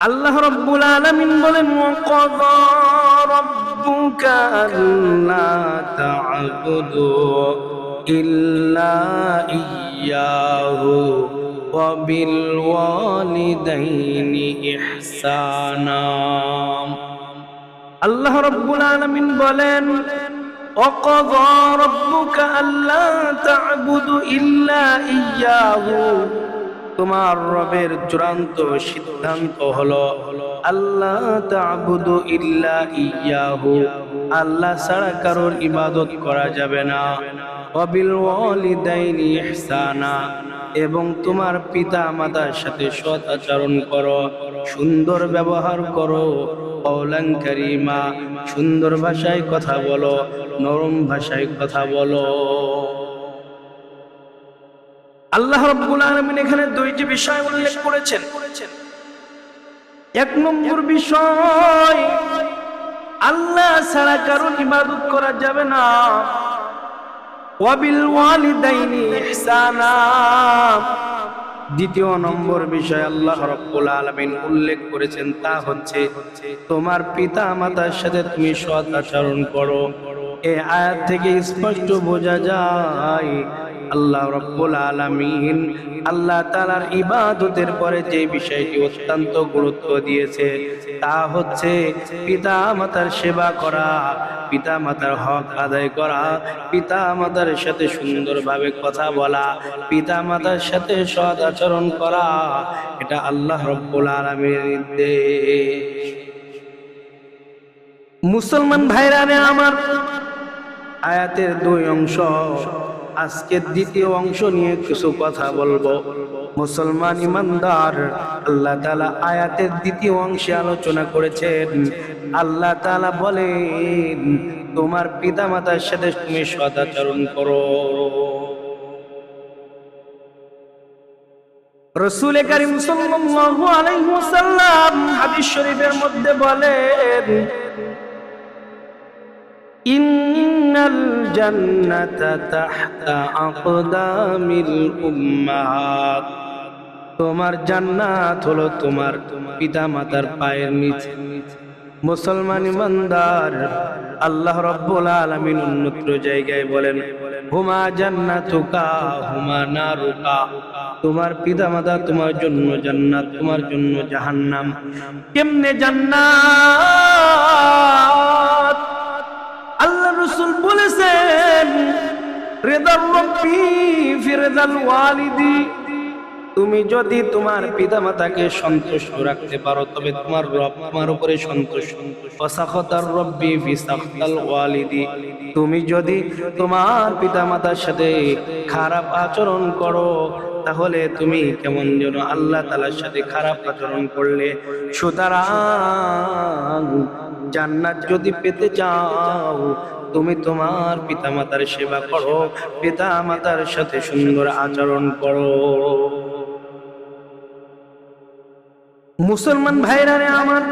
আল্লাহ রব্বুল আলামিন বলেন ওয়াকাযা রাব্বুকা আল্লা তা'বুদু ইল্লা ইয়্যাহু ওয়া বিল ওয়ালিদাইনি ইহসানা। আল্লাহ রব্বুল আলামিন বলেন ওয়াকাযা রাব্বুকা আল্লা তা'বুদু ইল্লা ইয়্যাহু তোমার রবের চূড়ান্ত সিদ্ধান্ত হলো আল্লাহ তা'বুদু ইল্লা ইয়াহু। আল্লাহ ছাড়া কারোর ইবাদত করা যাবে না। ওয়াবিল ওয়ালিদাইনি ইহসানা। এবং তোমার পিতা মাতার সাথে সৎ আচরণ করো, সুন্দর ব্যবহার করো অলঙ্কারিমা সুন্দর ভাষায় কথা বলো, নরম ভাষায় কথা বলো। আল্লাহ রাব্বুল আলামিন এখানে দুইটি বিষয় উল্লেখ করেছেন। এক নম্বর বিষয়, আল্লাহ ছাড়া কারও ইবাদত করা যাবে না। ওয়াবিল ওয়ালিদাইনি ইহসানা। দ্বিতীয় নম্বর বিষয় আল্লাহ রাব্বুল আলামিন উল্লেখ করেছেন, তা হচ্ছে তোমার পিতা মাতার সাথে তুমি সৎ আচরণ করো। এই আয়াত থেকে স্পষ্ট বোঝা যায় আল্লাহ রব্বুল আলামিন আল্লাহ তাআলার ইবাদতের পরে যে বিষয়টি অত্যন্ত গুরুত্ব দিয়েছে, তা হচ্ছে পিতা মাতার সেবা করা পিতা মাতার হক আদায় করা পিতা মাতার সাথে সুন্দরভাবে কথা বলা পিতা মাতার সাথে সৎ আচরণ করা, এটা আল্লাহ রব্বুল আলামিনের নির্দেশ। মুসলমান ভাইরানে আমার আয়াতের দুই অংশ আজকের দ্বিতীয় অংশ নিয়ে কিছু কথা বলব। মুসলমান ইমানদার, আল্লাহ তালা আয়াতের দ্বিতীয় অংশে আলোচনা করেছেন। আল্লাহ তালা বলেন, তোমার পিতা মাতার সাথে তুমি সদাচরণ করো। রসুল মধ্যে বলেন ইন্নাল জান্নাতা তাহতা আকদামিল তোমার জান্নাত হলো তোমার পিতা মাতার পায়ের নিচে। মুসলমান ইমানদার আল্লাহ রব্বুল আলামিন অন্যত্র জায়গায় বলেন, হুমা জান্নাতুকা, হুমা নারুকা। তোমার পিতা মাতা তোমার জন্য জান্নাত, তোমার জন্য জাহান্নাম। কেমনে জান্নাত? রসুল বলেছেন তুমি যদি তোমার পিতা মাতাকে সন্তুষ্ট রাখতে পারো, তবে তোমার রব তোমার উপরে সন্তুষ্ট। তুমি যদি তোমার পিতা মাতার সাথে খারাপ আচরণ করো, তাহলে তুমি কেমন যেন আল্লাহ তালার সাথে খারাপ আচরণ করলে। সুতরাং জান্নাত যদি পেতে চাও তুমি তোমার পিতা মাতার সেবা করো পিতা মাতার সাথে সুন্দর আচরণ করো। মুসলমান ভাইরা রে আমার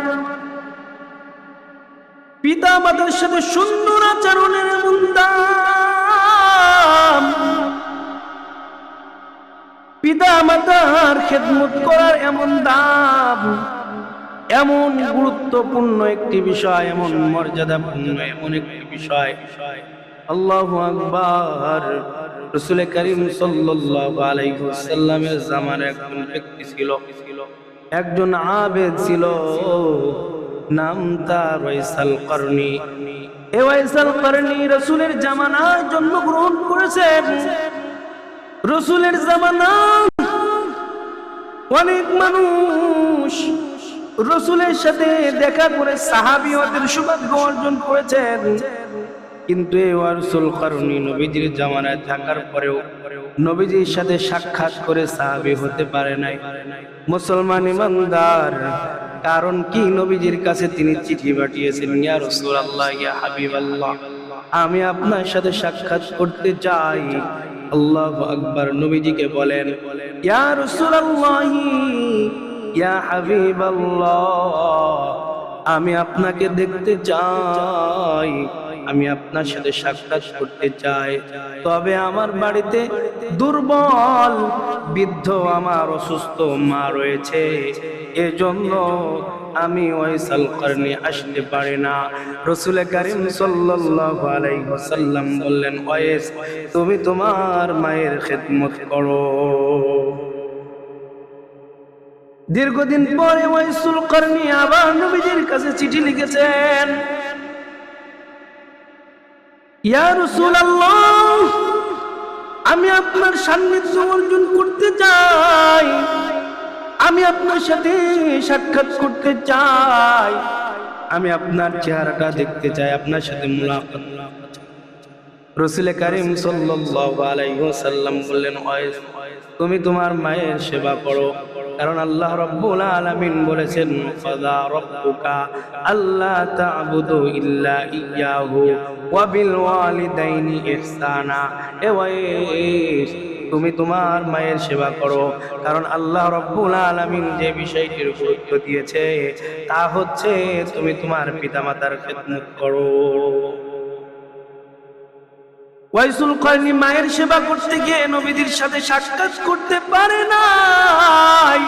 পিতা মাতার সাথে সুন্দর আচরণের এমন দাম। পিতা মাতার খেদমত করার এমন দাম, এমন গুরুত্বপূর্ণ একটি বিষয়, এমন মর্যাদাপূর্ণ এমন একটি বিষয়। আল্লাহু আকবার। রসুল করিম সাল্লাল্লাহু আলাইহি একজন ব্যক্তি ছিল, একজন আবেদ ছিল, নাম তার ওয়াইসাল করনি এ ওয়াইসাল করনি রসুলের জামানায় জন্মগ্রহণ করেছেন। রসুলের জামানা অনেক মানুষ রসুলের সাথে দেখা করে সাহাবি ওদের সৌভাগ্য অর্জন করেছেন। কিন্তু এই ওয়ারসুল কারণী নবীজির জামানায় থাকার পরেও নবীজির সাথে সাক্ষাৎ করে সাহাবি হতে পারে নাই। মুসলমান ইমানদার, কারণ কি নবীজির কাছে তিনি চিঠি পাঠিয়েছিলেন ইয়া রসুল আল্লাহ ইয়া হাবিবাল্লাহ, আমি আপনার সাথে সাক্ষাৎ করতে চাই। আল্লাহ আকবার নবীজিকে বলেন, ইয়া রাসূলুল্লাহ ইয়া আমি আপনাকে দেখতে চাই। আমি আপনার সাথে সাক্ষাৎ করতে চাই। তবে আমার বাড়িতে দুর্বল বৃদ্ধ আমার অসুস্থ মা রয়েছে। এজন্য আমি ওয়াইসাল করনি আসতে পারি না। রসুল করিম ওয়াসাল্লাম বললেন ওয়েস তুমি তোমার মায়ের খেদমত করো। দীর্ঘদিন পরে ওয়াইসুল করনি আবার নবীজির কাছে চিঠি লিখেছেন। আমি আপনার সান্নিধ্য অর্জন করতে চাই। আমি আপনার সাথে সাক্ষাৎ করতে চাই। আমি আপনার চেহারাটা দেখতে চাই, আপনার সাথে রসুল করিম ওয়াসাল্লাম বললেন তুমি তোমার মায়ের সেবা করো। কারণ আল্লাহ রব্বুল আলামিন বলেছেন আল্লাহ ইয়াহু তুমি তোমার মায়ের সেবা করো। কারণ আল্লাহ রব্বুল আলামিন যে বিষয়টির গুরুত্ব দিয়েছে, তা হচ্ছে তুমি তোমার পিতামাতার খেদমত করো। ওয়াইসুল কর্নি মায়ের সেবা করতে গিয়ে নবীদের সাথে সাক্ষাৎ করতে পারে নাই।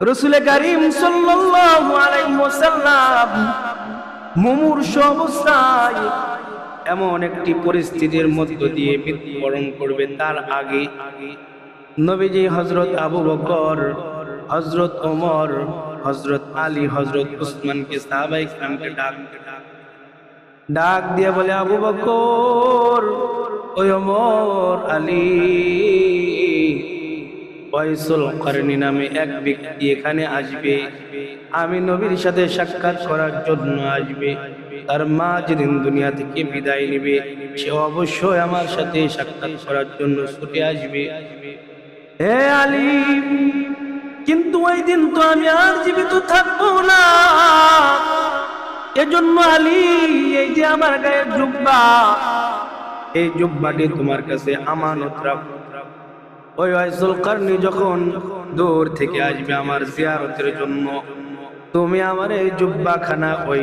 রসুল করিম সাল্লাল্লাহু আলাইহি ওয়াসাল্লাম মুমূর্ষ অবস্থায় এমন একটি পরিস্থিতির মধ্য দিয়ে মৃত্যুবরণ করবে তার আগে নবীজি হজরত আবু বকর হজরত ওমর হজরত আলী হজরত উসমানকে সাহাবাই কামকে ডাক ডাক দিয়ে বলে, আবু বকর, ওই ওমর আলী। ফয়সল করেনি নামে এক ব্যক্তি এখানে আসবে। আমি নবীর সাথে সাক্ষাৎ করার জন্য আসবে। তার মা যেদিন দুনিয়া থেকে বিদায় নেবে, সে অবশ্যই আমার সাথে সাক্ষাৎ করার জন্য ছুটে আসবে। হে আলী, কিন্তু ওই দিন তো আমি আর জীবিত থাকব না। এজন্য আলী, এই যে আমার গায়ের জুব্বা, এই জুব্বাটি তোমার কাছে আমানত রাখো। ওই ওয়াইসুল কারনি যখন দূর থেকে আসবে আমার জিয়ারতের জন্য, তুমি আমার এই জুব্বা খানা ওই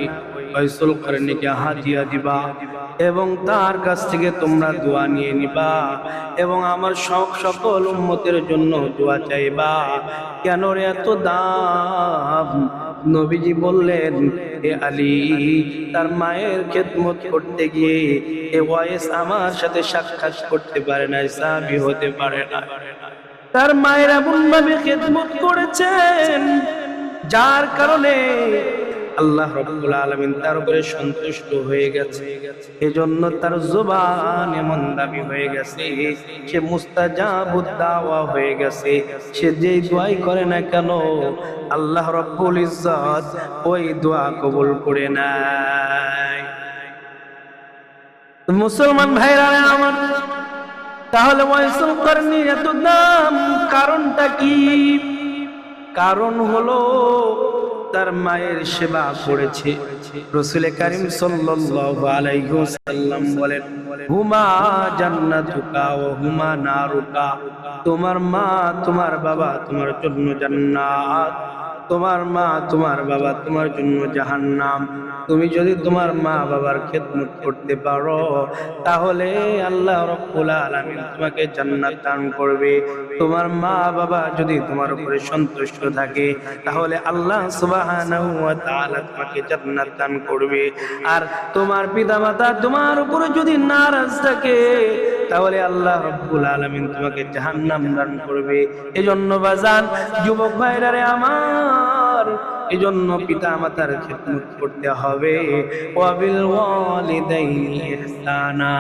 ওয়াইসুল কারনিকে হাতিয়া দিবা এবং তার কাছ থেকে তোমরা দোয়া নিয়ে নিবা এবং আমার শখ সকল উম্মতের জন্য দোয়া চাইবা। কেন এত দাম? নবীজি বললেন, এ আলী, তার মায়ের খেদমত করতে গিয়ে এ ওয়াইস আমার সাথে সাক্ষাৎ করতে পারে না সাবি হতে পারে না তার মায়ের এমন ভাবে খেদমত করেছেন, যার কারণে আল্লাহ রব্বুল আলামিন তার উপরে সন্তুষ্ট হয়ে গেছে। এজন্য তার জবান এমন দাবি হয়ে গেছে, সে মুস্তাজাবুদ দাওয়া হয়ে গেছে। সে যেই দোয়াই করে না কেন, আল্লাহ রব্বুল ইজ্জত ওই দোয়া কবুল করে নাই মুসলমান ভাইরা, আমার তাহলে ওয়াইসুল করনি এত দাম, কারণটা কি? কারণ হলো তার মায়ের সেবা করেছে। রসুল করিম সাল্লাম বলেন, হুমা জান্নাতুকা ও হুমা নারুকা। তোমার মা, তোমার বাবা তোমার জন্য জান্নাত। তোমার মা, তোমার বাবা তোমার জন্য জাহান্নাম। তুমি যদি তোমার মা বাবার খেদমত করতে পারো, তাহলে আল্লাহ রব্বুল আলামিন তোমাকে জান্নাত দান করবে। তোমার মা বাবা যদি তোমার উপরে সন্তুষ্ট থাকে, তাহলে আল্লাহ সুবহানাহু ওয়া তাআলা তোমাকে জান্নাত দান করবে। আর তোমার পিতামাতা তোমার উপরে যদি নারাজ থাকে, তাহলে আল্লাহ রব্বুল আলামিন তোমাকে জাহান্নাম দান করবে। এজন্য বাজান, যুবক ভাইরা রে আমার এজন্য পিতা মাতার খেদমত করতে হবে। ওয়াবিল ওয়ালিদাইনি ইহসানা।